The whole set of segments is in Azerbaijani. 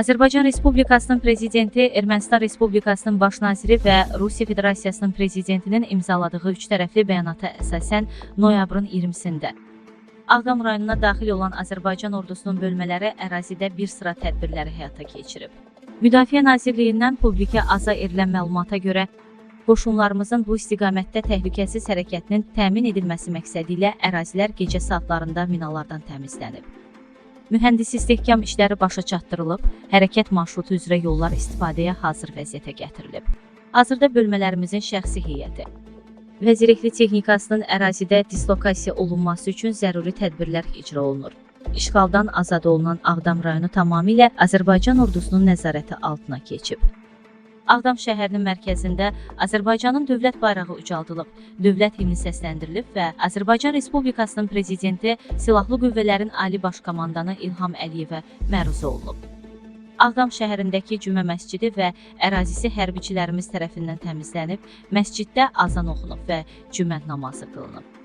Azərbaycan Respublikasının prezidenti, Ermənistan Respublikasının baş naziri və Rusiya Federasiyasının prezidentinin imzaladığı üç tərəfli bəyanata əsasən noyabrın 20-sində Ağdam rayonuna daxil olan Azərbaycan ordusunun bölmələri ərazidə bir sıra tədbirləri həyata keçirib. Müdafiə Nazirliyindən publikə aza edilən məlumata görə qoşunlarımızın bu istiqamətdə təhlükəsiz hərəkətinin təmin edilməsi məqsədi ilə ərazilər gecə saatlarında minalardan təmizlənib. Mühəndis istehkam işləri başa çatdırılıb, hərəkət marşrutu üzrə yollar istifadəyə hazır vəziyyətə gətirilib. Hazırda bölmələrimizin şəxsi heyəti və zirehli texnikasının ərazidə dislokasiya olunması üçün zəruri tədbirlər icra olunur. İşğaldan azad olunan Ağdam rayonu tamamilə Azərbaycan ordusunun nəzarəti altına keçib. Ağdam şəhərinin mərkəzində Azərbaycanın dövlət bayrağı ucaldılıb, dövlət himni səsləndirilib və Azərbaycan Respublikasının prezidenti Silahlı Qüvvələrin Ali Baş Komandanı İlham Əliyevə məruz olunub. Ağdam şəhərindəki Cümə məscidi və ərazisi hərbiçilərimiz tərəfindən təmizlənib, məsciddə azan oxunub və cümə namazı qılınıb.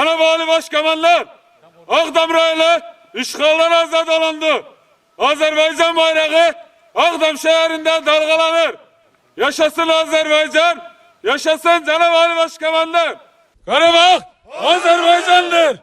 Cenab-ı Ali Başkomandan, Ağdam rayonu işgaldan azad olundu. Azerbaycan bayrağı Ağdam şehrinde dalgalanır. Yaşasın Azerbaycan, yaşasın Cenab-ı Ali Başkomandan. Karabağ Azerbaycan'dır.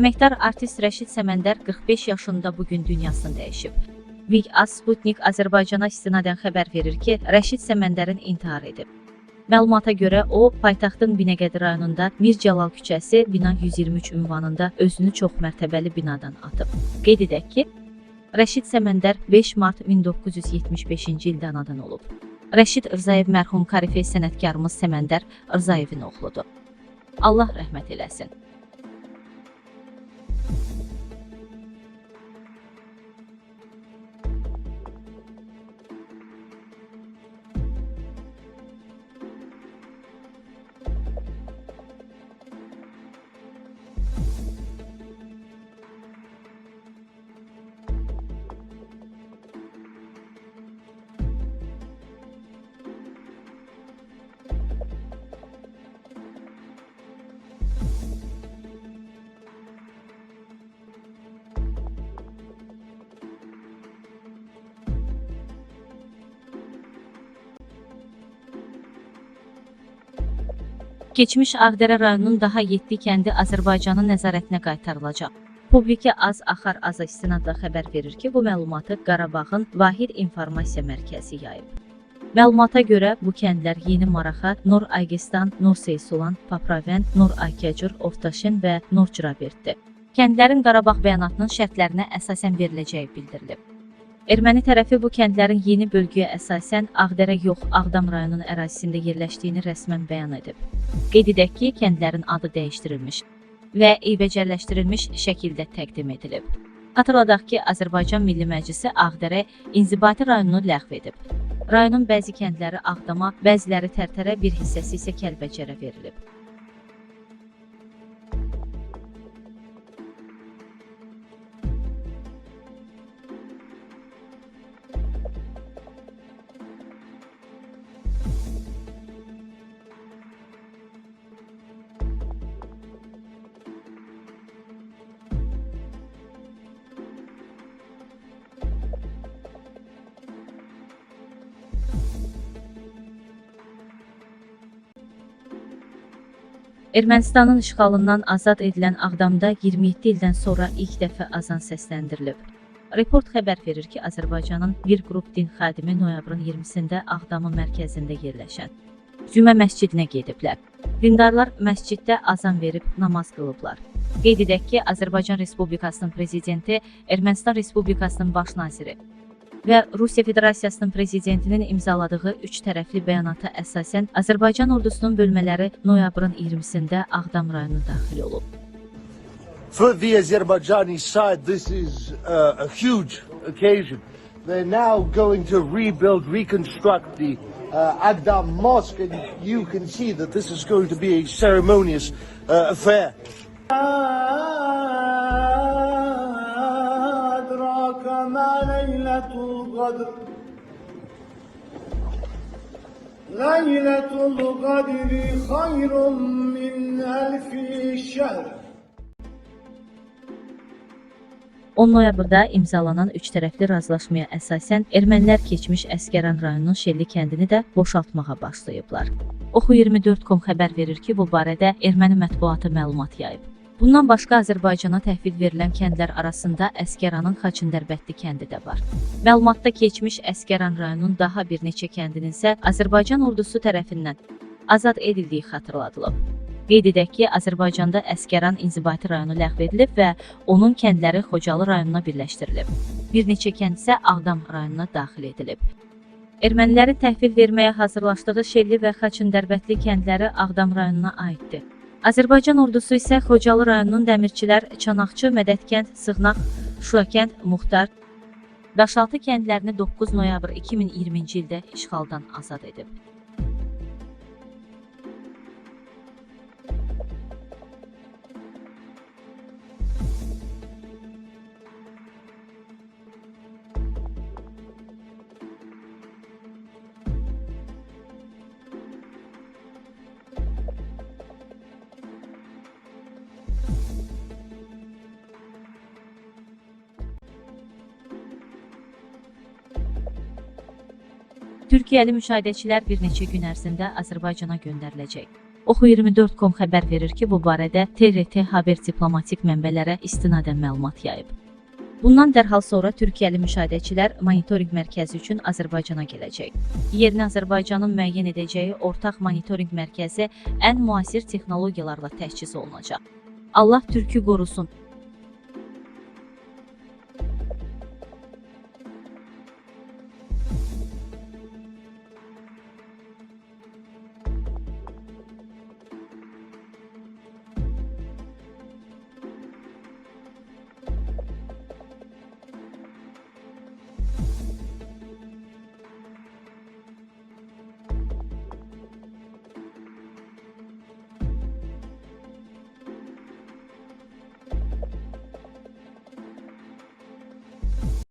Əməkdar artist Rəşid Səməndər 45 yaşında bu gün dünyasını dəyişib. Az Sputnik Azərbaycana istinadən xəbər verir ki, Rəşid Səməndərin intihar edib. Məlumata görə o, paytaxtın Binəqədi rayonunda Mir Cəlal küçəsi, bina 123 ünvanında özünü çoxmərtəbəli binadan atıb. Qeyd edək ki, Rəşid Səməndər 5 mart 1975-ci ildə anadan olub. Rəşid Rzayev mərhum korifey sənətkarımız Səməndər Rzayevin oğludur. Allah rəhmət eləsin. Keçmiş Ağdərə rayonunun daha 7 kəndi Azərbaycanın nəzarətinə qaytarılacaq. Publika Az Axar Aza istinadla xəbər verir ki, bu məlumatı Qarabağın Vahid İnformasiya Mərkəzi yayıb. Məlumata görə bu kəndlər Yeni Maraxa, Nur Aygistan, Nur Seysulan, Papravənd, Nur Aykəcur, Oftaşin və Nur Cıraberddir. Kəndlərin Qarabağ bəyanatının şərtlərinə əsasən veriləcəyi bildirilib. Erməni tərəfi bu kəndlərin yeni bölgəyə əsasən Ağdərə yox, Ağdam rayonunun ərazisində yerləşdiyini rəsmən bəyan edib. Qeyd edək ki, kəndlərin adı dəyişdirilmiş. və eybəcərləşdirilmiş şəkildə təqdim edilib. Xatırladaq ki, Azərbaycan Milli Məclisi Ağdərə İnzibati rayonunu ləğv edib. Rayonun bəzi kəndləri Ağdama, bəziləri Tərtərə, bir hissəsi isə Kəlbəcərə verilib. Ermənistanın işğalından azad edilən Ağdamda 27 ildən sonra ilk dəfə azan səsləndirilib. Report xəbər verir ki, Azərbaycanın bir qrup din xadimi noyabrın 20-sində Ağdamın mərkəzində yerləşən Cümə məscidinə gediblər. Dindarlar məsciddə azan verib namaz qılıblar. Qeyd edək ki, Azərbaycan Respublikasının prezidenti, Ermənistan Respublikasının baş naziri və Rusiya Federasiyasının prezidentinin imzaladığı üç tərəfli bəyanata əsasən Azərbaycan ordusunun bölmələri noyabrın 20-sində Ağdam rayonuna daxil olub. For the Azerbaijani side, this is uh, a huge occasion. They're now going to rebuild, reconstruct the uh, Agdam Mosque, and you can see that this is going to be a ceremonious uh, affair. Ah! ما ليلة القدر ليلة القدر خير من ألف شهر 10 noyabrda imzalanan üç tərəfli razılaşmaya əsasən ermənilər keçmiş Əskəran rayonunun Şelli kəndini də boşaltmağa başlayıblar. Oxu 24.com xəbər verir ki, bu barədə erməni mətbuatı məlumat yayıb. Bundan başqa Azərbaycana təhvil verilən kəndlər arasında Əskəranın Xaçındərbətli kəndi də var. Məlumatda keçmiş Əskəran rayonunun daha bir neçə kəndinin isə Azərbaycan ordusu tərəfindən azad edildiyi xatırladılıb. Qeyd edək ki, Azərbaycanda Əskəran inzibati rayonu ləğv edilib və onun kəndləri Xocalı rayonuna birləşdirilib. Bir neçə kənd isə Ağdam rayonuna daxil edilib. Ermənilərin təhvil verməyə hazırlaşdığı Şelli və Xaçındərbətli kəndləri Ağdam rayonuna aiddir. Azərbaycan ordusu isə Xocalı rayonunun Dəmirçilər, Çanaqçı, Mədədkənd, Sığnaq, Şuakənd, Muxtar, Daşaltı kəndlərini 9 noyabr 2020-ci ildə işğaldan azad edib. Türkiyəli müşahidəçilər bir neçə gün ərzində Azərbaycana göndəriləcək. Oxu 24.com xəbər verir ki, bu barədə TRT Haber diplomatik mənbələrə istinadən məlumat yayıb. Bundan dərhal sonra Türkiyəli müşahidəçilər monitorinq mərkəzi üçün Azərbaycana gələcək. Yerini Azərbaycanın müəyyən edəcəyi ortaq monitorinq mərkəzi ən müasir texnologiyalarla təchiz olunacaq. Allah türkü qorusun.